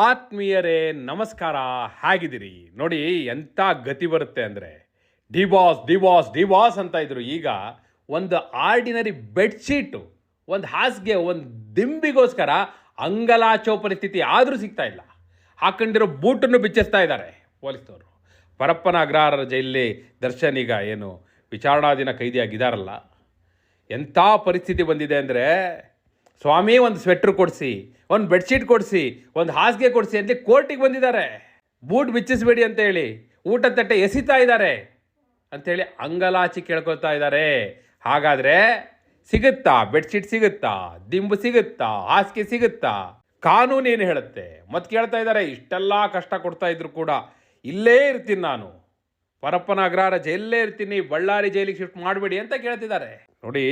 ಆತ್ಮೀಯರೇ, ನಮಸ್ಕಾರ, ಹೇಗಿದ್ದೀರಿ? ನೋಡಿ, ಎಂಥ ಗತಿ ಬರುತ್ತೆ ಅಂದರೆ ಡಿವಾಸ್ ಡಿವಾಸ್ ಡಿವಾಸ್ ಅಂತ ಇದ್ರು. ಈಗ ಒಂದು ಆರ್ಡಿನರಿ ಬೆಡ್ಶೀಟು, ಒಂದು ಹಾಸಿಗೆ, ಒಂದು ದಿಂಬಿಗೋಸ್ಕರ ಅಂಗಲಾಚೋ ಪರಿಸ್ಥಿತಿ ಆದರೂ ಸಿಗ್ತಾ ಇಲ್ಲ. ಹಾಕೊಂಡಿರೋ ಬೂಟನ್ನು ಬಿಚ್ಚಿಸ್ತಾ ಇದ್ದಾರೆ ಪೊಲೀಸ್ನವರು. ಪರಪ್ಪನ ಅಗ್ರಹಾರ ಜೈಲಲ್ಲಿ ದರ್ಶನ್ ಈಗ ಏನು ವಿಚಾರಣಾಧೀನ ಕೈದಿಯಾಗಿದ್ದಾರಲ್ಲ. ಎಂಥ ಪರಿಸ್ಥಿತಿ ಬಂದಿದೆ ಅಂದರೆ ಸ್ವಾಮಿ, ಒಂದು ಸ್ವೆಟ್ರ್ ಕೊಡಿಸಿ, ಒಂದು ಬೆಡ್ಶೀಟ್ ಕೊಡಿಸಿ, ಒಂದು ಹಾಸಿಗೆ ಕೊಡಿಸಿ ಅಂತ ಕೋರ್ಟಿಗೆ ಬಂದಿದ್ದಾರೆ. ಬೂಟ್ ಬಿಚ್ಚಿಸ್ಬೇಡಿ ಅಂತ ಹೇಳಿ, ಊಟ ತಟ್ಟೆ ಎಸಿತಾ ಇದ್ದಾರೆ ಅಂಥೇಳಿ ಅಂಗಲಾಚಿ ಕೇಳ್ಕೊಳ್ತಾ ಇದ್ದಾರೆ. ಹಾಗಾದರೆ ಸಿಗುತ್ತಾ? ಬೆಡ್ಶೀಟ್ ಸಿಗುತ್ತಾ? ದಿಂಬು ಸಿಗುತ್ತಾ? ಹಾಸಿಗೆ ಸಿಗುತ್ತಾ? ಕಾನೂನು ಏನು ಹೇಳುತ್ತೆ? ಮತ್ತು ಕೇಳ್ತಾ ಇದ್ದಾರೆ. ಇಷ್ಟೆಲ್ಲ ಕಷ್ಟ ಕೊಡ್ತಾ ಇದ್ರು ಕೂಡ ಇಲ್ಲೇ ಇರ್ತೀನಿ ನಾನು. ಪರಪ್ಪನ ಅಗ್ರಹಾರ ಜೈಲಲ್ಲೇ ಇರ್ತೀನಿ. ಬಳ್ಳಾರಿ ಜೈಲಿಗೆ ಶಿಫ್ಟ್ ಮಾಡಬೇಡಿ ಅಂತ ಕೇಳ್ತಿದ್ದಾರೆ. ನೋಡಿ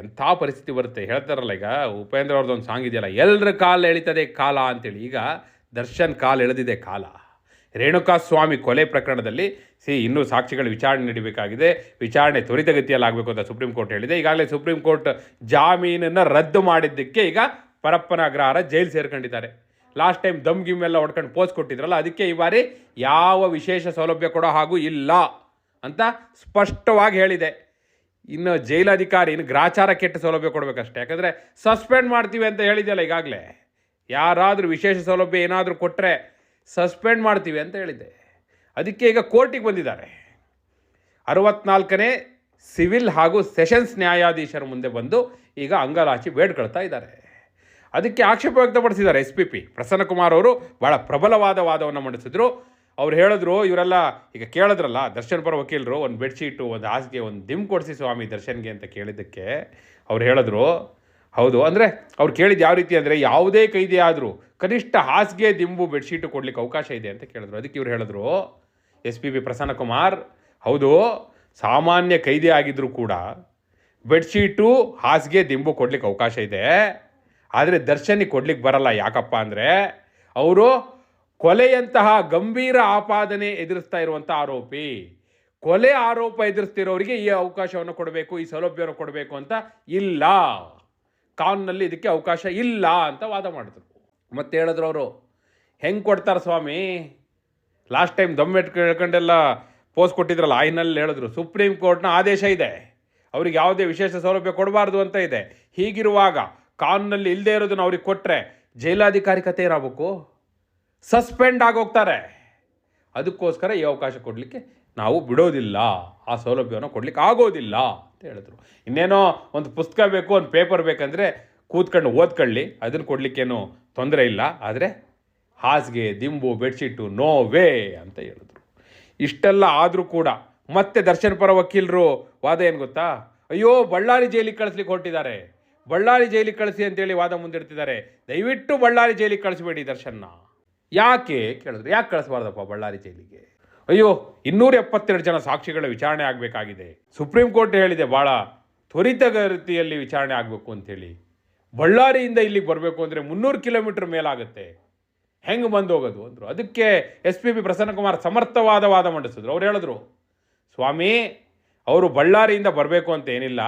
ಎಂಥ ಪರಿಸ್ಥಿತಿ ಬರುತ್ತೆ. ಹೇಳ್ತಾರಲ್ಲ ಈಗ ಉಪೇಂದ್ರ ಅವ್ರದ್ದು ಒಂದು ಸಾಂಗ್ ಇದೆಯಲ್ಲ ಎಲ್ಲರ ಕಾಲು ಎಳಿತದೆ ಕಾಲ ಅಂತೇಳಿ. ಈಗ ದರ್ಶನ್ ಕಾಲು ಎಳೆದಿದೆ ಕಾಲ. ರೇಣುಕಾ ಸ್ವಾಮಿ ಕೊಲೆ ಪ್ರಕರಣದಲ್ಲಿ ಸಿ ಇನ್ನೂ ಸಾಕ್ಷಿಗಳು ವಿಚಾರಣೆ ನಡೀಬೇಕಾಗಿದೆ. ವಿಚಾರಣೆ ತ್ವರಿತಗತಿಯಲ್ಲಿ ಆಗಬೇಕು ಅಂತ ಸುಪ್ರೀಂ ಕೋರ್ಟ್ ಹೇಳಿದೆ. ಈಗಾಗಲೇ ಸುಪ್ರೀಂ ಕೋರ್ಟ್ ಜಾಮೀನನ್ನು ರದ್ದು ಮಾಡಿದ್ದಕ್ಕೆ ಈಗ ಪರಪ್ಪನ ಅಗ್ರಹಾರ ಜೈಲು ಸೇರ್ಕೊಂಡಿದ್ದಾರೆ. ಲಾಸ್ಟ್ ಟೈಮ್ ದಮ್ ಗಿಮ್ ಎಲ್ಲ ಹೊಡ್ಕೊಂಡು ಪೋಸ್ ಕೊಟ್ಟಿದ್ರಲ್ಲ, ಅದಕ್ಕೆ ಈ ಬಾರಿ ಯಾವ ವಿಶೇಷ ಸೌಲಭ್ಯ ಕೊಡೋ ಹಾಗೂ ಇಲ್ಲ ಅಂತ ಸ್ಪಷ್ಟವಾಗಿ ಹೇಳಿದೆ. ಇನ್ನು ಜೈಲಾಧಿಕಾರಿ ಇನ್ನು ಗ್ರಾಚಾರ ಕೆಟ್ಟ ಸೌಲಭ್ಯ ಕೊಡಬೇಕಷ್ಟೇ. ಯಾಕಂದರೆ ಸಸ್ಪೆಂಡ್ ಮಾಡ್ತೀವಿ ಅಂತ ಹೇಳಿದ್ದಲ್ಲ ಈಗಾಗಲೇ. ಯಾರಾದರೂ ವಿಶೇಷ ಸೌಲಭ್ಯ ಏನಾದರೂ ಕೊಟ್ಟರೆ ಸಸ್ಪೆಂಡ್ ಮಾಡ್ತೀವಿ ಅಂತ ಹೇಳಿದ್ದೆ. ಅದಕ್ಕೆ ಈಗ ಕೋರ್ಟಿಗೆ ಬಂದಿದ್ದಾರೆ. ಅರವತ್ನಾಲ್ಕನೇ ಸಿವಿಲ್ ಹಾಗೂ ಸೆಷನ್ಸ್ ನ್ಯಾಯಾಧೀಶರ ಮುಂದೆ ಬಂದು ಈಗ ಅಂಗಲಾಚಿ ಬೇಡ್ಕೊಳ್ತಾ ಇದ್ದಾರೆ. ಅದಕ್ಕೆ ಆಕ್ಷೇಪ ವ್ಯಕ್ತಪಡಿಸಿದ್ದಾರೆ ಎಸ್ ಪಿ ಪಿ. ಪ್ರಸನ್ನಕುಮಾರ್ ಅವರು ಭಾಳ ಪ್ರಬಲವಾದ ವಾದವನ್ನು ಮಂಡಿಸಿದ್ರು. ಅವ್ರು ಹೇಳಿದ್ರು, ಇವರೆಲ್ಲ ಈಗ ಕೇಳಿದ್ರಲ್ಲ, ದರ್ಶನ್ ಪರ ವಕೀಲರು, ಒಂದು ಬೆಡ್ಶೀಟು ಒಂದು ಹಾಸಿಗೆ, ಒಂದು ದಿಮ್ ಕೊಡಿಸಿ ಸ್ವಾಮಿ ದರ್ಶನ್ಗೆ ಅಂತ ಕೇಳಿದ್ದಕ್ಕೆ ಅವ್ರು ಹೇಳಿದ್ರು. ಹೌದು, ಅಂದರೆ ಅವ್ರು ಕೇಳಿದ್ದು ಯಾವ ರೀತಿ ಅಂದರೆ ಯಾವುದೇ ಕೈದಿ ಆದರೂ ಕನಿಷ್ಠ ಹಾಸಿಗೆ, ದಿಂಬು ಬೆಡ್ಶೀಟು ಕೊಡ್ಲಿಕ್ಕೆ ಅವಕಾಶ ಇದೆ ಅಂತ ಕೇಳಿದ್ರು. ಅದಕ್ಕೆ ಇವ್ರು ಹೇಳಿದ್ರು, S P B Prasanna Kumar ಹೌದು, ಸಾಮಾನ್ಯ ಕೈದಿ ಆಗಿದ್ದರೂ ಕೂಡ ಬೆಡ್ಶೀಟು ಹಾಸಿಗೆ, ದಿಂಬು ಕೊಡ್ಲಿಕ್ಕೆ ಅವಕಾಶ ಇದೆ. ಆದರೆ ದರ್ಶನಿಗೆ ಕೊಡ್ಲಿಕ್ಕೆ ಬರಲ್ಲ. ಯಾಕಪ್ಪ ಅಂದರೆ, ಅವರು ಕೊಲೆಯಂತಹ ಗಂಭೀರ ಆಪಾದನೆ ಎದುರಿಸ್ತಾ ಇರುವಂಥ ಆರೋಪಿ. ಕೊಲೆ ಆರೋಪ ಎದುರಿಸ್ತಿರೋರಿಗೆ ಈ ಅವಕಾಶವನ್ನು ಕೊಡಬೇಕು, ಈ ಸೌಲಭ್ಯವನ್ನು ಕೊಡಬೇಕು ಅಂತ ಇಲ್ಲ. ಕಾನೂನಲ್ಲಿ ಇದಕ್ಕೆ ಅವಕಾಶ ಇಲ್ಲ ಅಂತ ವಾದ ಮಾಡಿದ್ರು. ಮತ್ತೆ ಹೇಳಿದ್ರು ಅವರು, ಹೆಂಗೆ ಕೊಡ್ತಾರೆ ಸ್ವಾಮಿ? ಲಾಸ್ಟ್ ಟೈಮ್ ದಮ್ ಇಟ್ಕೊಂಡೆಲ್ಲ ಪೋಸ್ಟ್ ಕೊಟ್ಟಿದ್ರಲ್ಲ ಆಯ್ನಲ್ಲಿ ಹೇಳಿದ್ರು, ಸುಪ್ರೀಂ ಕೋರ್ಟ್ನ ಆದೇಶ ಇದೆ. ಅವ್ರಿಗೆ ಯಾವುದೇ ವಿಶೇಷ ಸೌಲಭ್ಯ ಕೊಡಬಾರ್ದು ಅಂತ ಇದೆ. ಹೀಗಿರುವಾಗ ಕಾನೂನಲ್ಲಿ ಇಲ್ಲದೆ ಇರೋದನ್ನು ಅವ್ರಿಗೆ ಕೊಟ್ಟರೆ ಜೈಲಾಧಿಕಾರಿ ಕತೆ ಏನಾಗಬೇಕು? ಸಸ್ಪೆಂಡ್ ಆಗೋಗ್ತಾರೆ. ಅದಕ್ಕೋಸ್ಕರ ಈ ಅವಕಾಶ ಕೊಡಲಿಕ್ಕೆ ನಾವು ಬಿಡೋದಿಲ್ಲ. ಆ ಸೌಲಭ್ಯವನ್ನು ಕೊಡಲಿಕ್ಕೆ ಆಗೋದಿಲ್ಲ ಅಂತ ಹೇಳಿದ್ರು. ಇನ್ನೇನೋ ಒಂದು ಪುಸ್ತಕ ಬೇಕು, ಒಂದು ಪೇಪರ್ ಬೇಕಂದರೆ ಕೂತ್ಕೊಂಡು ಓದ್ಕೊಳ್ಳಿ. ಅದನ್ನು ಕೊಡಲಿಕ್ಕೇನು ತೊಂದರೆ ಇಲ್ಲ. ಆದರೆ ಹಾಸಿಗೆ, ದಿಂಬು, ಬೆಡ್ಶೀಟು ನೋ ವೇ ಅಂತ ಹೇಳಿದ್ರು. ಇಷ್ಟೆಲ್ಲ ಆದರೂ ಕೂಡ ಮತ್ತೆ ದರ್ಶನ್ ಪರ ವಕೀಲರು ವಾದ ಏನು ಗೊತ್ತಾ? ಅಯ್ಯೋ, ಬಳ್ಳಾರಿ ಜೈಲಿಗೆ ಕಳಿಸ್ಲಿಕ್ಕೆ ಹೊರಟಿದ್ದಾರೆ. ಬಳ್ಳಾರಿ ಜೈಲಿಗೆ ಕಳಿಸಿ ಅಂತೇಳಿ ವಾದ ಮುಂದಿಡ್ತಿದ್ದಾರೆ. ದಯವಿಟ್ಟು ಬಳ್ಳಾರಿ ಜೈಲಿಗೆ ಕಳಿಸ್ಬೇಡಿ ದರ್ಶನ್ನ. ಯಾಕೆ ಕೇಳಿದ್ರು, ಯಾಕೆ ಕಳಿಸಬಾರ್ದಪ್ಪ ಬಳ್ಳಾರಿ ಜೈಲಿಗೆ? ಅಯ್ಯೋ, ಇನ್ನೂರ ಎಪ್ಪತ್ತೆರಡು ಜನ ಸಾಕ್ಷಿಗಳ ವಿಚಾರಣೆ ಆಗಬೇಕಾಗಿದೆ. ಸುಪ್ರೀಂ ಕೋರ್ಟ್ ಹೇಳಿದೆ ಭಾಳ ತ್ವರಿತಗತಿಯಲ್ಲಿ ವಿಚಾರಣೆ ಆಗಬೇಕು ಅಂಥೇಳಿ. ಬಳ್ಳಾರಿಯಿಂದ ಇಲ್ಲಿಗೆ ಬರಬೇಕು ಅಂದರೆ ಮುನ್ನೂರು ಕಿಲೋಮೀಟರ್ ಮೇಲಾಗುತ್ತೆ. ಹೆಂಗೆ ಬಂದು ಹೋಗೋದು ಅಂದರು. ಅದಕ್ಕೆ ಎಸ್ ಪಿ ಬಿ ಪ್ರಸನ್ನಕುಮಾರ್ ಸಮರ್ಥವಾದ ವಾದ ಮಂಡಿಸಿದ್ರು. ಅವ್ರು ಹೇಳಿದ್ರು, ಸ್ವಾಮಿ, ಅವರು ಬಳ್ಳಾರಿಯಿಂದ ಬರಬೇಕು ಅಂತ ಏನಿಲ್ಲ.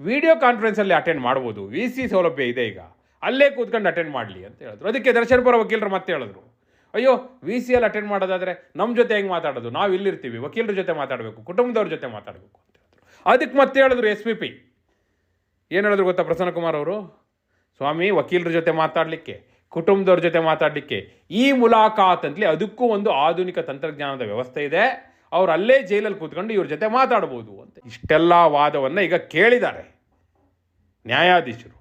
ವಿಡಿಯೋ ಕಾನ್ಫರೆನ್ಸಲ್ಲಿ ಅಟೆಂಡ್ ಮಾಡ್ಬೋದು. ವಿ ಸಿ ಸೌಲಭ್ಯ ಇದೆ ಈಗ. ಅಲ್ಲೇ ಕೂತ್ಕೊಂಡು ಅಟೆಂಡ್ ಮಾಡಲಿ ಅಂತ ಹೇಳಿದ್ರು. ಅದಕ್ಕೆ ದರ್ಶನ್ಪುರ ವಕೀಲರು ಮತ್ತೆ ಹೇಳಿದ್ರು. ಅಯ್ಯೋ ವಿ ಸಿ ಎಲ್ ಅಟೆಂಡ್ ಮಾಡೋದಾದರೆ ನಮ್ಮ ಜೊತೆ ಹೆಂಗೆ ಮಾತಾಡೋದು? ನಾವು ಇಲ್ಲಿರ್ತೀವಿ, ವಕೀಲರ ಜೊತೆ ಮಾತಾಡಬೇಕು, ಕುಟುಂಬದವ್ರ ಜೊತೆ ಮಾತಾಡಬೇಕು ಅಂತ ಹೇಳಿದ್ರು. ಅದಕ್ಕೆ ಮತ್ತೆ ಹೇಳಿದ್ರು ಎಸ್ ಪಿ ಪಿ ಏನು ಹೇಳಿದ್ರು ಗೊತ್ತಾ ಪ್ರಸನ್ನಕುಮಾರ್ ಅವರು? ಸ್ವಾಮಿ, ವಕೀಲರ ಜೊತೆ ಮಾತಾಡಲಿಕ್ಕೆ, ಕುಟುಂಬದವ್ರ ಜೊತೆ ಮಾತಾಡಲಿಕ್ಕೆ, ಈ ಮುಲಾಕಾತ್ ಅಂತಲಿ ಅದಕ್ಕೂ ಒಂದು ಆಧುನಿಕ ತಂತ್ರಜ್ಞಾನದ ವ್ಯವಸ್ಥೆ ಇದೆ. ಅವ್ರು ಅಲ್ಲೇ ಜೈಲಲ್ಲಿ ಕೂತ್ಕೊಂಡು ಇವ್ರ ಜೊತೆ ಮಾತಾಡ್ಬೋದು ಅಂತ. ಇಷ್ಟೆಲ್ಲ ವಾದವನ್ನು ಈಗ ಕೇಳಿದ್ದಾರೆ ನ್ಯಾಯಾಧೀಶರು.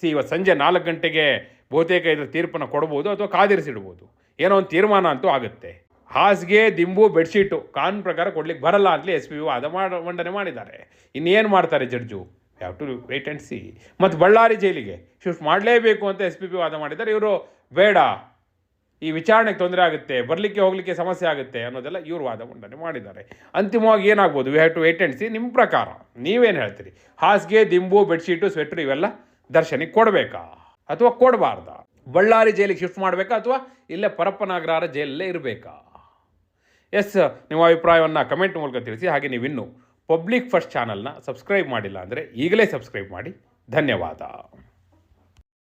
ಸಿ, ಇವತ್ತು ಸಂಜೆ ನಾಲ್ಕು ಗಂಟೆಗೆ ಬಹುತೇಕ ಇದರ ತೀರ್ಪನ್ನು ಕೊಡ್ಬೋದು ಅಥವಾ ಕಾದಿರಿಸಿಡ್ಬೋದು. ಏನೋ ಒಂದು ತೀರ್ಮಾನ ಅಂತೂ ಆಗುತ್ತೆ. ಹಾಸಿಗೆ, ದಿಂಬು, ಬೆಡ್ಶೀಟು ಕಾನೂನು ಪ್ರಕಾರ ಕೊಡ್ಲಿಕ್ಕೆ ಬರಲ್ಲ ಅಂತಲೇ ಎಸ್ ಪಿ ವಾದ ಮಾಡ, ಮಂಡನೆ ಮಾಡಿದ್ದಾರೆ. ಇನ್ನೇನು ಮಾಡ್ತಾರೆ judge? Have to wait and see ಮತ್ತು ಬಳ್ಳಾರಿ ಜೈಲಿಗೆ ಶಿಫ್ಟ್ ಮಾಡಲೇಬೇಕು ಅಂತ ಎಸ್ ಪಿ ಪಿ ವಾದ ಮಾಡಿದ್ದಾರೆ. ಇವರು ಬೇಡ. ಈ ವಿಚಾರಣೆಗೆ ತೊಂದರೆ ಆಗುತ್ತೆ. ಬರಲಿಕ್ಕೆ ಹೋಗಲಿಕ್ಕೆ ಸಮಸ್ಯೆ ಆಗುತ್ತೆ ಅನ್ನೋದೆಲ್ಲ ಇವರು ವಾದ ಮಂಡನೆ ಮಾಡಿದ್ದಾರೆ. ಅಂತಿಮವಾಗಿ ಏನಾಗ್ಬೋದು? We have to wait and see ನಿಮ್ಮ ಪ್ರಕಾರ ನೀವೇನು ಹೇಳ್ತೀರಿ? ಹಾಸಿಗೆ, ದಿಂಬು, ಬೆಡ್ಶೀಟು ಸ್ವೆಟ್ರ್ ಇವೆಲ್ಲ ದರ್ಶನಿಗೆ ಕೊಡಬೇಕಾ ಅಥವಾ ಕೊಡಬಾರ್ದ? ಬಳ್ಳಾರಿ ಜೈಲಿಗೆ ಶಿಫ್ಟ್ ಮಾಡಬೇಕಾ ಅಥವಾ ಇಲ್ಲೇ ಪರಪ್ಪನಾಗ್ರಹಾರ ಜೈಲಲ್ಲೇ ಇರಬೇಕಾ? ಎಸ್, ನಿಮ್ಮ ಅಭಿಪ್ರಾಯವನ್ನು ಕಮೆಂಟ್ ಮೂಲಕ ತಿಳಿಸಿ. ಹಾಗೆ ನೀವಿನ್ನೂ ಪಬ್ಲಿಕ್ ಫಸ್ಟ್ ಚಾನಲ್ನ ಸಬ್ಸ್ಕ್ರೈಬ್ ಮಾಡಿಲ್ಲ ಅಂದರೆ ಈಗಲೇ ಸಬ್ಸ್ಕ್ರೈಬ್ ಮಾಡಿ. ಧನ್ಯವಾದ.